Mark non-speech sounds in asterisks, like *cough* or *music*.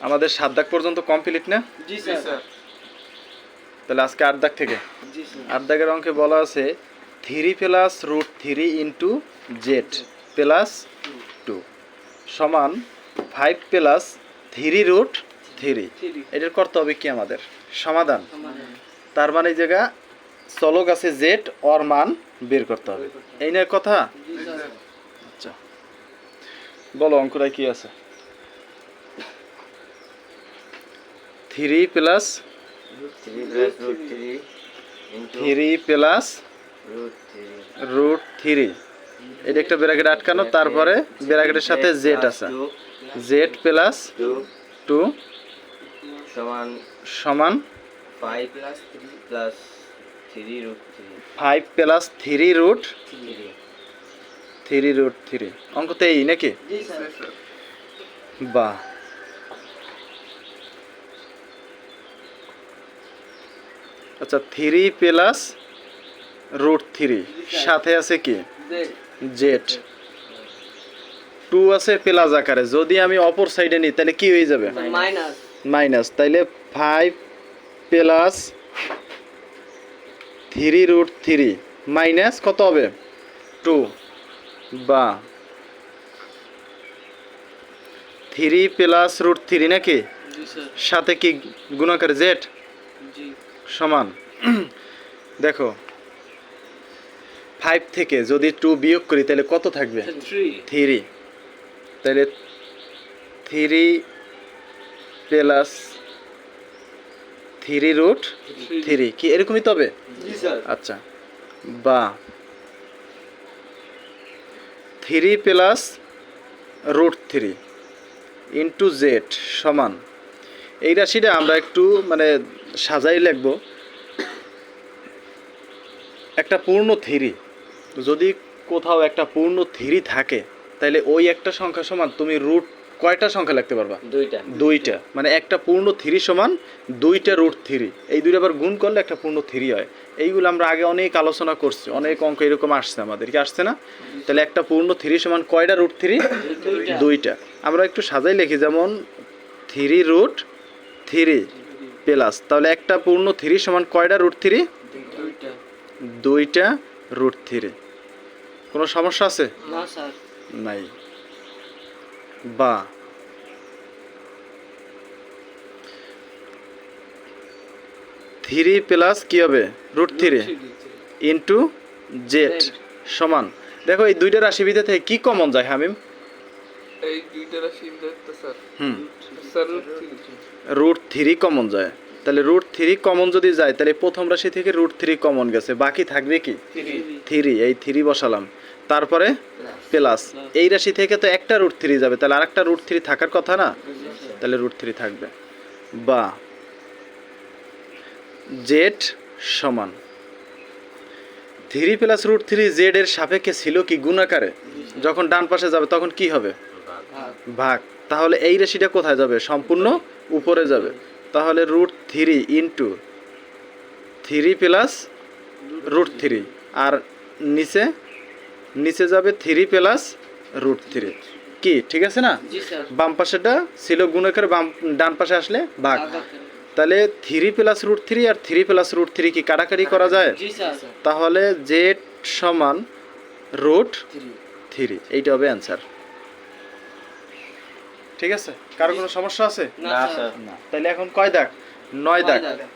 আমাদের সাত দাগ পর্যন্ত কমপ্লিট না? জি জি স্যার। তাহলে আজকে আট দাগ থেকে? আট দাগের অঙ্কে বলা আছে three plus root three into Z plus two সমান five plus three root three এটার করতে হবে কি আমাদের? সমাধান। তার মানে এই জায়গা চলক আছে জেড অর মান বের করতে হবে। এই নিয়ে কথা? আচ্ছা। বলো অঙ্কটায় কি আছে? Three plus three plus root three. এটা একটা ব্র্যাকেট আটকানো তারপরে ব্র্যাকেটের সাথে জেড আছে। জেড প্লাস টু সমান সমান five plus three plus three root three five plus three root three. Root three অঙ্ক তো এই নাকি? বাহ। আচ্ছা থ্রি প্লাস রুট থ্রি সাথে আছে কি? জেড টু আছে প্লাস আকারে। যদি আমি অপর সাইডে নিই তাহলে কি হয়ে যাবে? মাইনাস মাইনাস তাইলে five plus three root three minus কত হবে? টু বা থ্রি প্লাস রুট থ্রি নাকি? সাথে কি গুণাকার জেড জি। সমান। *clears throat* দেখো। ফাইভ থেকে যদি টু বিয়োগ করি তাহলে কত থাকবে? থ্রি তাহলে three plus three root three কি এরকমই তবে আচ্ছা। বা। Three plus root three into Z সমান। এই রাশিটা আমরা একটু মানে সাজাই লিখব একটা পূর্ণ থিরি। যদি কোথাও একটা পূর্ণ থিরি থাকে তাহলে ওই একটা সংখ্যা সমান তুমি রুট কয়টা সংখ্যা লিখতে পারবা? দুইটা। দুইটা। মানে একটা পূর্ণ থ্রি সমান দুইটা রুট থ্রি। এই দুইটা আবার গুণ করলে একটা পূর্ণ থ্রি হয়। এইগুলো আমরা আগে অনেক আলোচনা করছি অনেক অঙ্ক এরকম আসছে আমাদের। কি আসছে না? তাহলে একটা পূর্ণ থ্রি সমান কয়টা রুট থ্রি? দুইটা। আমরা একটু সাজাই লিখি যেমন থ্রি রুট থ্রি প্লাস তাহলে একটা পূর্ণ থ্রি সমান কয়টা রুট থ্রি দুইটা। রুট থ্রি কোনো সমস্যা আছে? নাই। বা। থ্রি প্লাস কি হবে? রুট থ্রি ইন্টু জেড সমান। দেখো এই দুইটা রাশি ভিতর থেকে কি কমন যায় হামিম? এই দুইটা রাশি স্যার হুম। Sir root three root three common যায়। তাহলে রুট থ্রি কমন যদি যায় তাহলে প্রথম রাশি থেকে রুট থ্রি কমন গেছে। বাকি থাকবে কি? থ্রি এই থ্রি বসালাম। তারপরে প্লাস এই রাশি থেকে তো একটা রুট থ্রি যাবে। তাহলে আরেকটা রুট থ্রি থাকার কথা না? তাহলে রুট থ্রি থাকবে। বা জেড সমান। Three plus root three Z এর সাপেক্ষে ছিল কি? গুণাকারে। যখন ডান পাশে যাবে তখন কি হবে? ভাগ। তাহলে এই রাশিটা কোথায় যাবে? সম্পূর্ণ উপরে যাবে। তাহলে root three into three plus root three আর নিচে নিচে যাবে থ্রি প্লাস রুট থ্রি কি ঠিক আছে না? বাম পাশেটা ছিল গুণকের বাম ডান পাশে আসলে ভাগ। তাহলে থ্রি প্লাস রুট থ্রি আর থ্রি প্লাস রুট থ্রি কি কাটাকাটি করা যায়? তাহলে জেড সমান রুট থ্রি থ্রি এইটা হবে অ্যান্সার ঠিক আছে? কারও কোনো সমস্যা আছে? না তাহলে এখন কয় দেখ নয় দেখ নয় দাগ।